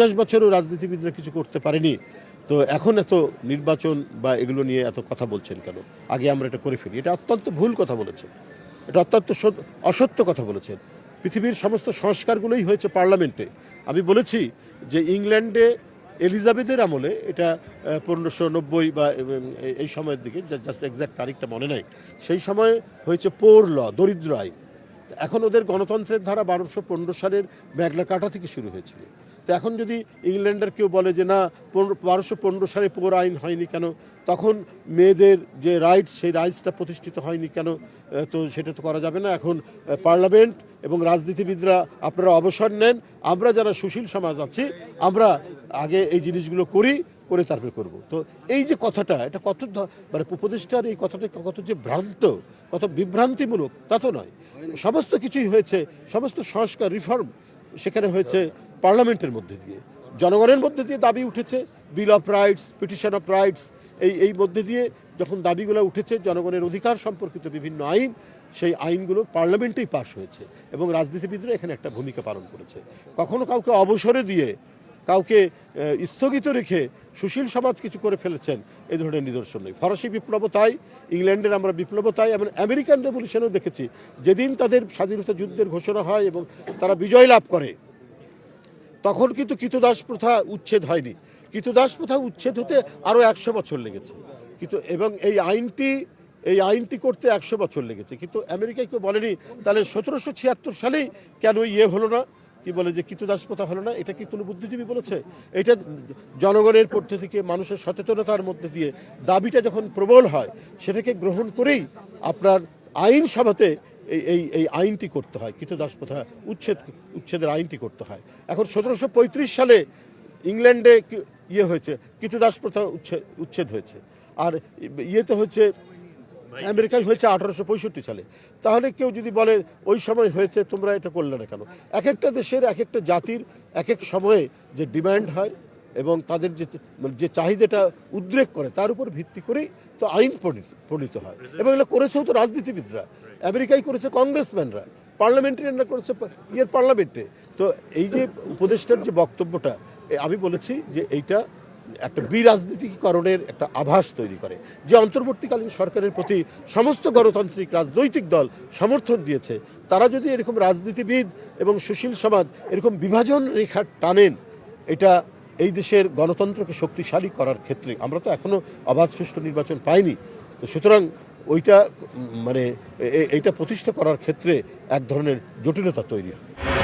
পঞ্চাশ বছরও রাজনীতিবিদরা কিছু করতে পারেনি। তো এখন এত নির্বাচন বা এগুলো নিয়ে এত কথা বলছেন কেন? আগে আমরা এটা করে ফেলি। এটা অত্যন্ত ভুল কথা বলেছেন। এটা অত্যন্ত সত- অসত্য কথা বলেছেন। পৃথিবীর সমস্ত সংস্কারগুলোই হয়েছে পার্লামেন্টে। আমি বলেছি যে ইংল্যান্ডে এলিজাবেথের আমলে এটা পনেরোশো নব্বই বা এই সময়ের দিকে জাস্ট এক্স্যাক্ট তারিখটা মনে নাই, সেই সময় হয়েছে পোর ল, দরিদ্র আইন। এখন ওদের গণতন্ত্রের ধারা বারোশো পনেরো সালের মেঘলা কাটা থেকে শুরু হয়েছিল। তো এখন যদি ইংল্যান্ডের কেউ বলে যে না বারোশো পনেরো সালে পোর আইন হয়নি কেন, তখন মেয়েদের যে রাইটস সেই রাইটসটা প্রতিষ্ঠিত হয়নি কেন তো সেটা তো করা যাবে না। এখন পার্লামেন্ট এবং রাজনীতিবিদরা আপনারা অবসর নেন। আমরা যারা সুশীল সমাজ আছি, আমরা আগে এই জিনিসগুলো করি করে তারপরে করব। তো এই যে কথাটা, এটা কত মানে উপদেষ্টার এই কথাটা কত যে ভ্রান্ত, কত বিভ্রান্তিমূলক, তা তো নয়। সমস্ত কিছুই হয়েছে, সমস্ত সংস্কার রিফর্ম সেখানে হয়েছে পার্লামেন্টের মধ্যে দিয়ে। জনগণের মধ্যে দিয়ে দাবি উঠেছে bill of rights petition of rights এই এই মধ্যে দিয়ে যখন দাবিগুলো উঠেছে, জনগণের অধিকার সম্পর্কিত বিভিন্ন আইন, সেই আইনগুলো পার্লামেন্টেই পাশ হয়েছে এবং রাজনীতিবিদরা এখানে একটা ভূমিকা পালন করেছে। কখনো কাউকে অবসরে দিয়ে, কাউকে স্থগিত রেখে সুশীল সমাজ কিছু করে ফেলেছেন, এই ধরনের নিদর্শন নেই। ফরাসি বিপ্লব তাই, ইংল্যান্ডের আমরা বিপ্লব তাই, এবং আমেরিকান রেভলিউশনও দেখেছি। যেদিন তাদের স্বাধীনতা যুদ্ধের ঘোষণা হয় এবং তারা বিজয় লাভ করে, তখন কিন্তু কৃতদাস প্রথা উচ্ছেদ হয়নি। কৃতদাস প্রথা উচ্ছেদ হতে আরও একশো বছর লেগেছে। কিন্তু এবং এই আইনটি এই আইনটি করতে একশো বছর লেগেছে। কিন্তু আমেরিকায় কেউ বলেনি, তাহলে সতেরোশো ছিয়াত্তর সালেই কেন ইয়ে হলো না? কি বলে যে কৃতদাস প্রথা হলো না? এটা কি কোনো বুদ্ধিজীবী বলেছে? এটা জনগণের মধ্যে থেকে, মানুষের সচেতনতার মধ্যে দিয়ে দাবিটা যখন প্রবল হয়, সেটাকে গ্রহণ করেই আপনার আইন সভাতে এই এই এই আইনটি করতে হয় কৃতদাস প্রথা উচ্ছেদ, উচ্ছেদের আইনটি করতে হয়। এখন সতেরোশো পঁয়ত্রিশ সালে ইংল্যান্ডে ইয়ে হয়েছে কৃতদাস প্রথা উচ্ছেদ উচ্ছেদ হয়েছে। আর ইয়েতে হচ্ছে আমেরিকায় হয়েছে আঠারোশো পঁয়ষট্টি সালে। তাহলে কেউ যদি বলে ওই সময় হয়েছে তোমরা এটা করলে না কেন? এক একটা দেশের এক একটা জাতির এক এক সময়ে যে ডিমান্ড হয় এবং তাদের যে মানে যে চাহিদাটা উদ্রেক করে তার উপর ভিত্তি করেই তো আইন প্রণীত প্রণীত হয়। এবং এগুলো করেছেও তো রাজনীতিবিদরা। আমেরিকায় করেছে কংগ্রেসম্যানরা পার্লামেন্টারিয়ানরা করেছে ইয়ের পার্লামেন্টে। তো এই যে উপদেষ্টার যে বক্তব্যটা আমি বলেছি যে এইটা একটা বিরাজনীতিকরণের একটা আভাস তৈরি করে, যে অন্তর্বর্তীকালীন সরকারের প্রতি সমস্ত গণতান্ত্রিক রাজনৈতিক দল সমর্থন দিয়েছে, তারা যদি এরকম রাজনীতিবিদ এবং সুশীল সমাজ এরকম বিভাজন রেখা টানেন, এটা এই দেশের গণতন্ত্রকে শক্তিশালী করার ক্ষেত্রে, আমরা তো এখনও অবাধ সুষ্ঠু নির্বাচন পাইনি, তো সুতরাং ওইটা মানে এইটা প্রতিষ্ঠা করার ক্ষেত্রে এক ধরনের জটিলতা তৈরি হয়।